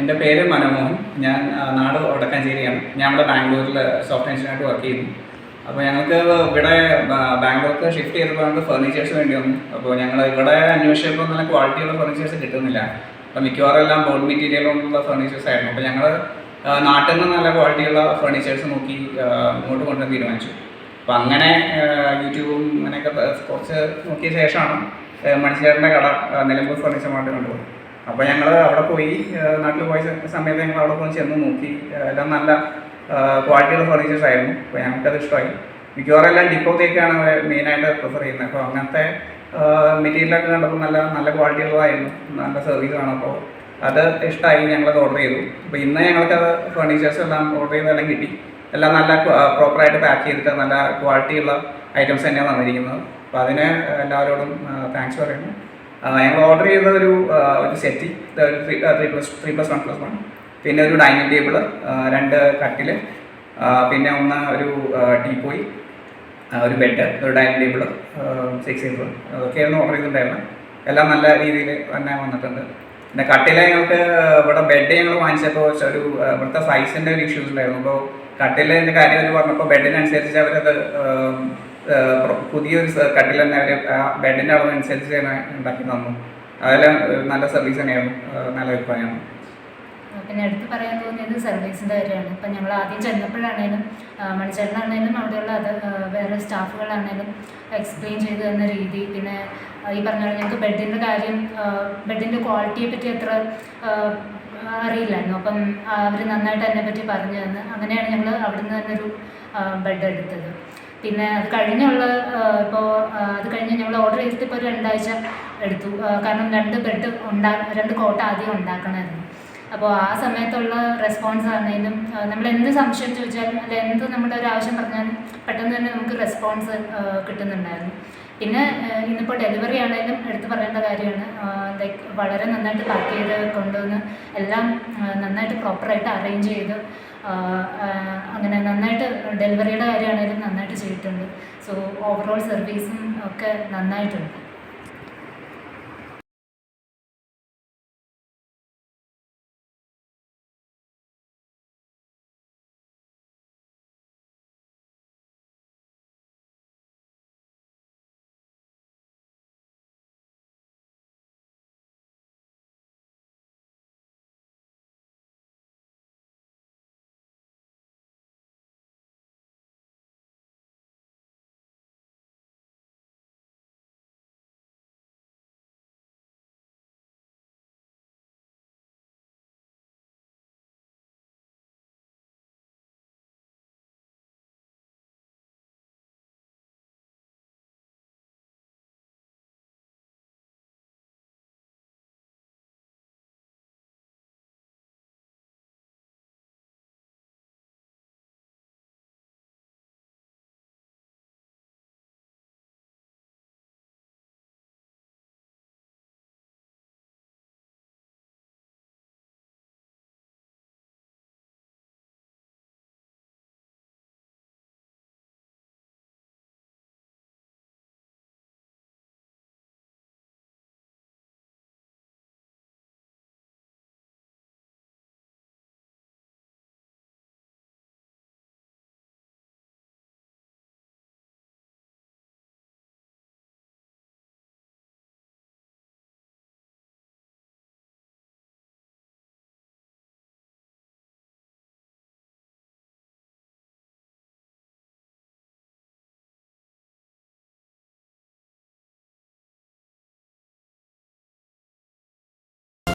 എന്റെ പേര് മനമോഹൻ. ഞാൻ നാട് വടക്കാഞ്ചേരിയാണ്. ഞാൻ ഇവിടെ ബാംഗ്ലൂരിൽ സോഫ്റ്റ്വെയർ എഞ്ചിനായിട്ട് വർക്ക് ചെയ്യുന്നു. അപ്പോൾ ഞങ്ങൾക്ക് ഇവിടെ ബാംഗ്ലൂർക്ക് ഷിഫ്റ്റ് ചെയ്തപ്പോൾ ഞങ്ങൾക്ക് ഫർണിച്ചേഴ്സ് വേണ്ടി വന്നു അപ്പോൾ ഞങ്ങൾ ഇവിടെ അന്വേഷിച്ചപ്പോൾ നല്ല ക്വാളിറ്റിയുള്ള ഫർണിച്ചേഴ്സ് കിട്ടുന്നില്ല. അപ്പോൾ മിക്കവാറും എല്ലാം ബോർഡ് മെറ്റീരിയൽ കൊണ്ടുള്ള ഫർണിച്ചേഴ്സ് ആയിരുന്നു. അപ്പോൾ ഞങ്ങൾ നാട്ടിൽ നിന്ന് നല്ല ക്വാളിറ്റിയുള്ള ഫർണിച്ചേഴ്സ് നോക്കി ഇങ്ങോട്ട് കൊണ്ടുവന്ന് തീരുമാനിച്ചു. അപ്പോൾ അങ്ങനെ യൂട്യൂബും അങ്ങനെയൊക്കെ കുറച്ച് നോക്കിയ ശേഷമാണ് മണിച്ചേട്ടന്റെ കട നിലമ്പൂർ ഫർണിച്ചർ മാർട്ട് കണ്ടുപോകുന്നത് അപ്പോൾ ഞങ്ങൾ അവിടെ പോയി നാട്ടിൽ പോയ സമയത്ത് ഞങ്ങൾ അവിടെ പോയി ചെന്ന് നോക്കി. എല്ലാം നല്ല ക്വാളിറ്റിയുള്ള ഫർണിച്ചേഴ്സ് ആയിരുന്നു. അപ്പോൾ ഞങ്ങൾക്കത് ഇഷ്ടമായി. മിക്കവാറും എല്ലാം ഡിപ്പോത്തേക്കാണ് മെയിനായിട്ട് പ്രിഫർ ചെയ്യുന്നത്. അപ്പോൾ അങ്ങനത്തെ മെറ്റീരിയലൊക്കെ കണ്ടപ്പോൾ നല്ല നല്ല ക്വാളിറ്റി ഉള്ളതായിരുന്നു. നല്ല സർവീസ് ആണ്. അപ്പോൾ അത് ഇഷ്ടമായി ഞങ്ങളത് ഓർഡർ ചെയ്തു. അപ്പോൾ ഇന്ന് ഞങ്ങൾക്കത് ഫർണിച്ചേഴ്സ് എല്ലാം ഓർഡർ ചെയ്തെല്ലാം കിട്ടി. എല്ലാം നല്ല പ്രോപ്പറായിട്ട് പാക്ക് ചെയ്തിട്ട് നല്ല ക്വാളിറ്റിയുള്ള ഐറ്റംസ് തന്നെയാണ് വന്നിരിക്കുന്നത് അപ്പോൾ അതിന് എല്ലാവരോടും താങ്ക്സ് പറയുന്നു. ഞങ്ങൾ ഓർഡർ ചെയ്ത ഒരു ഒരു set three plus three plus one plus one പിന്നെ ഒരു ഡൈനിങ് ടേബിൾ രണ്ട് കട്ടിൽ പിന്നെ ഒന്ന് ഒരു ടീപ്പോയി ഒരു ബെഡ് ഒരു ഡൈനിങ് ടേബിൾ സിക്സ് സീറ്റർ അതൊക്കെയായിരുന്നു ഓർഡർ ചെയ്തിട്ടുണ്ടായിരുന്നത്. എല്ലാം നല്ല രീതിയിൽ തന്നെ വന്നിട്ടുണ്ട്. പിന്നെ കട്ടില ഞങ്ങൾക്ക് ഇവിടെ ബെഡ് ഞങ്ങൾ വാങ്ങിച്ചപ്പോൾ ഒരു ഇവിടുത്തെ സൈസിന്റെ ഒരു ഇഷ്യൂസ് ഉണ്ടായിരുന്നു. അപ്പോൾ കട്ടിലിന്റെ കാര്യം അവർ പറഞ്ഞപ്പോൾ ബെഡിനനുസരിച്ച് അവരത് പുതിയൊരു കട്ടിൽ തന്നെ അവർ ബെഡിന്റെ അളവനുസരിച്ച് തന്നെ ഉണ്ടാക്കി തന്നു. അതെല്ലാം നല്ല സർവീസ് ആ, നല്ല അഭിപ്രായമാണ് പിന്നെ എടുത്ത് പറയാൻ തോന്നിയത് സർവീസിന്റെ കാര്യമാണ്. ഇപ്പം ഞങ്ങൾ ആദ്യം ചെന്നപ്പോഴാണേലും മണിച്ചേട്ടനാണേലും അവിടെയുള്ള അത് വേറെ സ്റ്റാഫുകളാണേലും എക്സ്പ്ലെയിൻ ചെയ്തു തന്ന രീതി. പിന്നെ ഈ പറഞ്ഞ പോലെ ഞങ്ങൾക്ക് ബെഡിന്റെ കാര്യം ബെഡിന്റെ ക്വാളിറ്റിയെ പറ്റി അത്ര അറിയില്ലായിരുന്നു. അപ്പം അവർ നന്നായിട്ട് അതിനെപ്പറ്റി പറഞ്ഞു തന്ന്. അങ്ങനെയാണ് ഞങ്ങൾ അവിടുന്ന് തന്നെ ഒരു ബെഡ് എടുത്തത്. പിന്നെ അത് കഴിഞ്ഞുള്ള ഇപ്പോൾ അത് കഴിഞ്ഞ് ഞങ്ങൾ ഓർഡർ ചെയ്തിട്ട് ഇപ്പോൾ ഒരു രണ്ടാഴ്ച എടുത്തു. കാരണം രണ്ട് ബെഡ് ഉണ്ടാ രണ്ട് കോട്ട ആദ്യം ഉണ്ടാക്കണമായിരുന്നു അപ്പോൾ ആ സമയത്തുള്ള റെസ്പോൺസ് ആണെങ്കിലും നമ്മൾ എന്ത് സംശയം ചോദിച്ചാലും അല്ല എന്ത് നമ്മുടെ ഒരു ആവശ്യം പറഞ്ഞാലും പെട്ടെന്ന് തന്നെ നമുക്ക് റെസ്പോൺസ് കിട്ടുന്നുണ്ടായിരുന്നു. പിന്നെ ഇന്നിപ്പോൾ ഡെലിവറി ആണെങ്കിലും എടുത്തു പറയേണ്ട കാര്യമാണ്. ലൈക്ക് വളരെ നന്നായിട്ട് പാക്ക് ചെയ്ത് കൊണ്ടുവന്ന് എല്ലാം നന്നായിട്ട് പ്രോപ്പറായിട്ട് അറേഞ്ച് ചെയ്ത് അങ്ങനെ നന്നായിട്ട് ഡെലിവറിയുടെ കാര്യമാണെങ്കിലും നന്നായിട്ട് ചെയ്തിട്ടുണ്ട്. സോ ഓവറോൾ സർവീസും ഒക്കെ നന്നായിട്ടുണ്ട്.